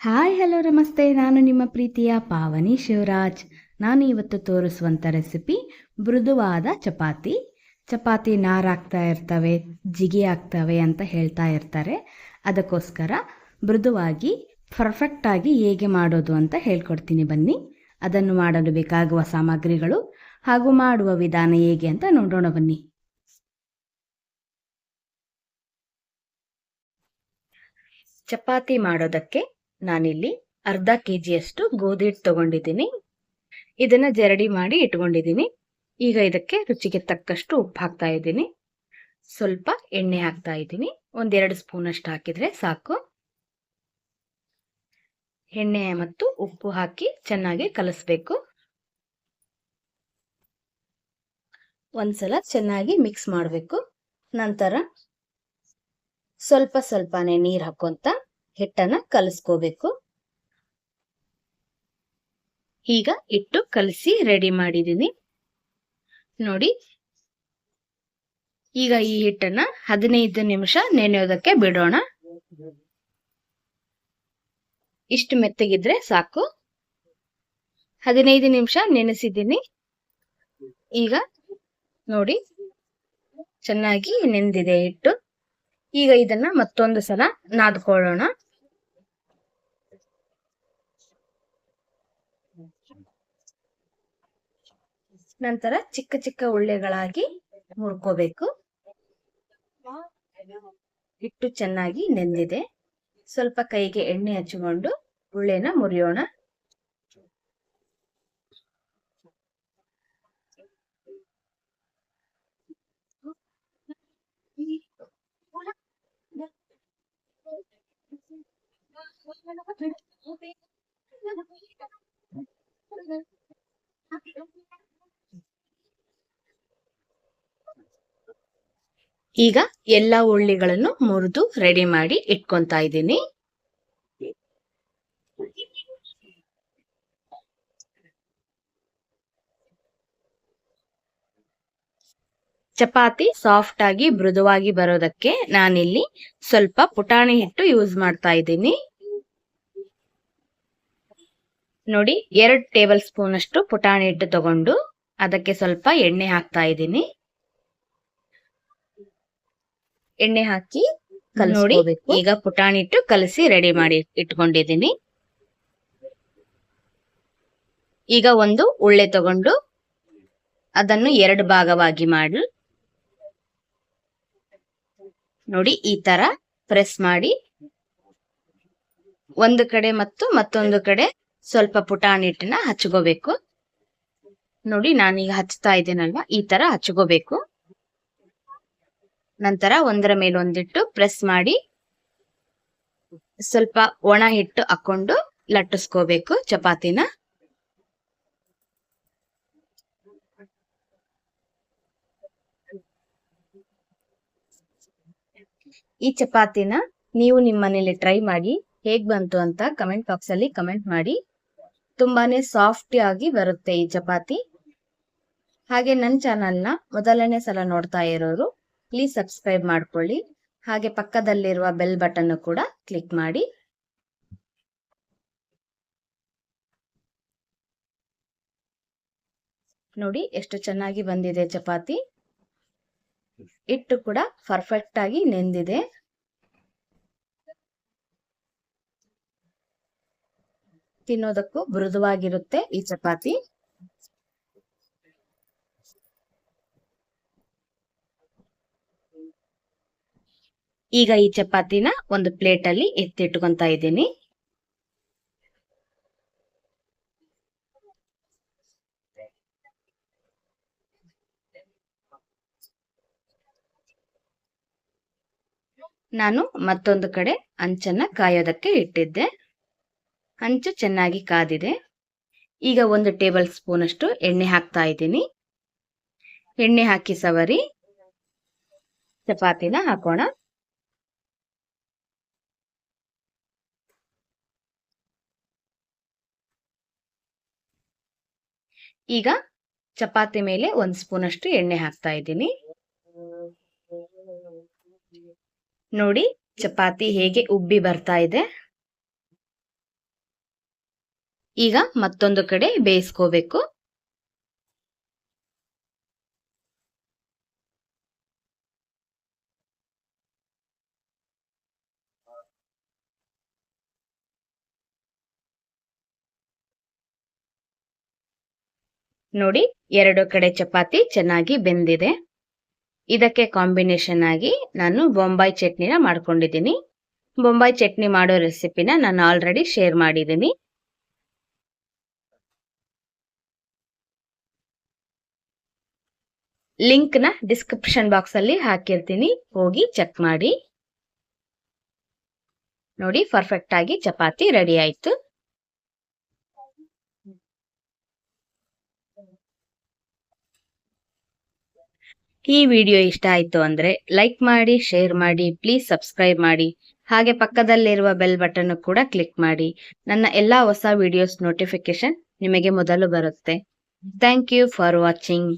Hi, hello, ನಮಸ್ತೆ. ನಾನು ನಿಮ್ಮ ಪ್ರೀತಿಯ ಪಾವನಿ ಶಿವರಾಜ್. ನಾನು ಇವತ್ತು ತೋರಿಸುವಂಥ ರೆಸಿಪಿ ಮೃದುವಾದ ಚಪಾತಿ. ಚಪಾತಿ ನಾರಾಗ್ತಾ ಇರ್ತವೆ, ಜಿಗಿ ಆಗ್ತವೆ ಅಂತ ಹೇಳ್ತಾ ಇರ್ತಾರೆ. ಅದಕ್ಕೋಸ್ಕರ ಮೃದುವಾಗಿ ಪರ್ಫೆಕ್ಟಾಗಿ ಹೇಗೆ ಮಾಡೋದು ಅಂತ ಹೇಳ್ಕೊಡ್ತೀನಿ ಬನ್ನಿ. ಅದನ್ನು ಮಾಡಲು ಬೇಕಾಗುವ ಸಾಮಗ್ರಿಗಳು ಹಾಗೂ ಮಾಡುವ ವಿಧಾನ ಹೇಗೆ ಅಂತ ನೋಡೋಣ ಬನ್ನಿ. ಚಪಾತಿ ಮಾಡೋದಕ್ಕೆ ನಾನಿಲ್ಲಿ ಅರ್ಧ ಕೆ ಜಿಯಷ್ಟು ಗೋಧಿ ಹಿಟ್ಟು ತಗೊಂಡಿದ್ದೀನಿ. ಇದನ್ನ ಜರಡಿ ಮಾಡಿ ಇಟ್ಕೊಂಡಿದ್ದೀನಿ. ಈಗ ಇದಕ್ಕೆ ರುಚಿಗೆ ತಕ್ಕಷ್ಟು ಉಪ್ಪು ಹಾಕ್ತಾ ಇದ್ದೀನಿ. ಸ್ವಲ್ಪ ಎಣ್ಣೆ ಹಾಕ್ತಾ ಇದ್ದೀನಿ. ಒಂದೆರಡು ಸ್ಪೂನ್ ಅಷ್ಟು ಹಾಕಿದ್ರೆ ಸಾಕು. ಎಣ್ಣೆ ಮತ್ತು ಉಪ್ಪು ಹಾಕಿ ಚೆನ್ನಾಗಿ ಕಲಸ್ಬೇಕು. ಒಂದ್ಸಲ ಚೆನ್ನಾಗಿ ಮಿಕ್ಸ್ ಮಾಡಬೇಕು. ನಂತರ ಸ್ವಲ್ಪ ಸ್ವಲ್ಪನೇ ನೀರು ಹಾಕೊಂತ ಹಿಟ್ಟನ್ನ ಕಲಸ್ಕೋಬೇಕು. ಈಗ ಇಟ್ಟು ಕಲಸಿ ರೆಡಿ ಮಾಡಿದೀನಿ ನೋಡಿ, ಈಗ ಈ ಹಿಟ್ಟನ್ನ ಹದಿನೈದು ನಿಮಿಷ ನೆನೆಯೋದಕ್ಕೆ ಬಿಡೋಣ. ಇಷ್ಟು ಮೆತ್ತಗಿದ್ರೆ ಸಾಕು. ಹದಿನೈದು ನಿಮಿಷ ನೆನೆಸಿದ್ದೀನಿ. ಈಗ ನೋಡಿ, ಚೆನ್ನಾಗಿ ನೆಂದಿದೆ ಹಿಟ್ಟು. ಈಗ ಇದನ್ನ ಮತ್ತೊಂದು ಸಲ ನಾದ್ಕೊಳ್ಳೋಣ. ನಂತರ ಚಿಕ್ಕ ಚಿಕ್ಕ ಉಳ್ಳೆಗಳಾಗಿ ಮುರ್ಕೋಬೇಕು. ಹಿಟ್ಟು ಚೆನ್ನಾಗಿ ನೆಂದಿದೆ. ಸ್ವಲ್ಪ ಕೈಗೆ ಎಣ್ಣೆ ಹಚ್ಚಿಕೊಂಡು ಉಳ್ಳೆನ ಮುರಿಯೋಣ. ಈಗ ಎಲ್ಲ ಉಳ್ಳಿಗಳನ್ನು ಮುರಿದು ರೆಡಿ ಮಾಡಿ ಇಟ್ಕೊಂತಾ ಇದ್ದೀನಿ. ಚಪಾತಿ ಸಾಫ್ಟ್ ಆಗಿ ಮೃದುವಾಗಿ ಬರೋದಕ್ಕೆ ನಾನಿಲ್ಲಿ ಸ್ವಲ್ಪ ಪುಟಾಣಿ ಹಿಟ್ಟು ಯೂಸ್ ಮಾಡ್ತಾ ಇದ್ದೀನಿ. ನೋಡಿ, ಎರಡು ಟೇಬಲ್ ಸ್ಪೂನ್ ಅಷ್ಟು ಪುಟಾಣಿ ಹಿಟ್ಟು ತಗೊಂಡು ಅದಕ್ಕೆ ಸ್ವಲ್ಪ ಎಣ್ಣೆ ಹಾಕ್ತಾ ಇದ್ದೀನಿ. ಎಣ್ಣೆ ಹಾಕಿ ನೋಡಿ, ಈಗ ಪುಟಾಣಿ ಇಟ್ಟು ಕಲಸಿ ರೆಡಿ ಮಾಡಿ ಇಟ್ಕೊಂಡಿದ್ದೀನಿ. ಈಗ ಒಂದು ಉಳ್ಳೆ ತಗೊಂಡು ಅದನ್ನು ಎರಡು ಭಾಗವಾಗಿ ಮಾಡಿ, ನೋಡಿ, ಈ ತರ ಪ್ರೆಸ್ ಮಾಡಿ. ಒಂದು ಕಡೆ ಮತ್ತು ಮತ್ತೊಂದು ಕಡೆ ಸ್ವಲ್ಪ ಪುಟಾಣಿ ಹಿಟ್ಟನ್ನ ಹಚ್ಕೋಬೇಕು. ನೋಡಿ, ನಾನೀಗ ಹಚ್ತಾ ಇದ್ದೀನಲ್ವಾ? ಈ ತರ ಹಚ್ಕೋಬೇಕು. ನಂತರ ಒಂದರ ಮೇಲೆ ಒಂದಿಟ್ಟು ಪ್ರೆಸ್ ಮಾಡಿ ಸ್ವಲ್ಪ ಒಣ ಹಿಟ್ಟು ಹಾಕೊಂಡು ಲಟ್ಟಿಸ್ಕೋಬೇಕು ಚಪಾತಿನ. ಈ ಚಪಾತಿನ ನೀವು ನಿಮ್ಮ ಮನೇಲಿ ಟ್ರೈ ಮಾಡಿ ಹೇಗ್ ಬಂತು ಅಂತ ಕಮೆಂಟ್ ಬಾಕ್ಸ್ ಅಲ್ಲಿ ಕಮೆಂಟ್ ಮಾಡಿ. ತುಂಬಾನೇ ಸಾಫ್ಟ್ ಆಗಿ ಬರುತ್ತೆ ಈ ಚಪಾತಿ. ಹಾಗೆ ನನ್ನ ಚಾನಲ್ನ ಮೊದಲನೇ ಸಲ ನೋಡ್ತಾ ಇರೋರು ಪ್ಲೀಸ್ ಸಬ್ಸ್ಕ್ರೈಬ್ ಮಾಡ್ಕೊಳ್ಳಿ. ಹಾಗೆ ಪಕ್ಕದಲ್ಲಿರುವ ಬೆಲ್ ಬಟನ್ ಕೂಡ ಕ್ಲಿಕ್ ಮಾಡಿ. ನೋಡಿ ಎಷ್ಟು ಚೆನ್ನಾಗಿ ಬಂದಿದೆ ಚಪಾತಿ. ಇಟ್ಟು ಕೂಡ ಪರ್ಫೆಕ್ಟ್ ಆಗಿ ನೆಂದಿದೆ. ತಿನ್ನೋದಕ್ಕೂ ಮೃದುವಾಗಿರುತ್ತೆ ಈ ಚಪಾತಿ. ಈಗ ಈ ಚಪಾತಿನ ಒಂದು ಪ್ಲೇಟ್ ಅಲ್ಲಿ ಎತ್ತಿಟ್ಕೊಂತ ಇದ್ದೀನಿ. ನಾನು ಮತ್ತೊಂದು ಕಡೆ ಅಂಚನ್ನ ಕಾಯೋದಕ್ಕೆ ಇಟ್ಟಿದ್ದೆ. ಅಂಚು ಚೆನ್ನಾಗಿ ಕಾದಿದೆ. ಈಗ ಒಂದು ಟೇಬಲ್ ಸ್ಪೂನ್ ಅಷ್ಟು ಎಣ್ಣೆ ಹಾಕ್ತಾ ಇದ್ದೀನಿ. ಎಣ್ಣೆ ಹಾಕಿ ಸವರಿ ಚಪಾತಿನ ಹಾಕೋಣ. ಈಗ ಚಪಾತಿ ಮೇಲೆ ಒಂದ್ ಸ್ಪೂನ್ ಅಷ್ಟು ಎಣ್ಣೆ ಹಾಕ್ತಾ ಇದ್ದೀನಿ. ನೋಡಿ, ಚಪಾತಿ ಹೇಗೆ ಉಬ್ಬಿ ಬರ್ತಾ ಇದೆ. ಈಗ ಮತ್ತೊಂದು ಕಡೆ ಬೇಯಿಸ್ಕೋಬೇಕು. ನೋಡಿ, ಎರಡು ಕಡೆ ಚಪಾತಿ ಚೆನ್ನಾಗಿ ಬೆಂದಿದೆ. ಇದಕ್ಕೆ ಕಾಂಬಿನೇಷನ್ ಆಗಿ ನಾನು ಬೊಂಬಾಯಿ ಚಟ್ನಿನ ಮಾಡ್ಕೊಂಡಿದ್ದೀನಿ. ಬೊಂಬಾಯಿ ಚಟ್ನಿ ಮಾಡೋ ರೆಸಿಪಿನ ನಾನು ಆಲ್ರೆಡಿ ಶೇರ್ ಮಾಡಿದ್ದೀನಿ. ಲಿಂಕ್ನ ಡಿಸ್ಕ್ರಿಪ್ಷನ್ ಬಾಕ್ಸ್ ಅಲ್ಲಿ ಹಾಕಿರ್ತೀನಿ. ಹೋಗಿ ಚೆಕ್ ಮಾಡಿ. ನೋಡಿ ಪರ್ಫೆಕ್ಟ್ ಆಗಿ ಚಪಾತಿ ರೆಡಿ ಆಯ್ತು. ಈ ವಿಡಿಯೋ ಇಷ್ಟ ಆಯ್ತು ಅಂದ್ರೆ ಲೈಕ್ ಮಾಡಿ, ಶೇರ್ ಮಾಡಿ ಪ್ಲೀಸ್ ಸಬ್ಸ್ಕ್ರೈಬ್ ಮಾಡಿ. ಹಾಗೆ ಪಕ್ಕದಲ್ಲಿರುವ ಬೆಲ್ ಬಟನ್ ಕೂಡ ಕ್ಲಿಕ್ ಮಾಡಿ. ನನ್ನ ಎಲ್ಲಾ ಹೊಸ ವಿಡಿಯೋಸ್ ನೋಟಿಫಿಕೇಶನ್ ನಿಮಗೆ ಮೊದಲು ಬರುತ್ತೆ. Thank you for watching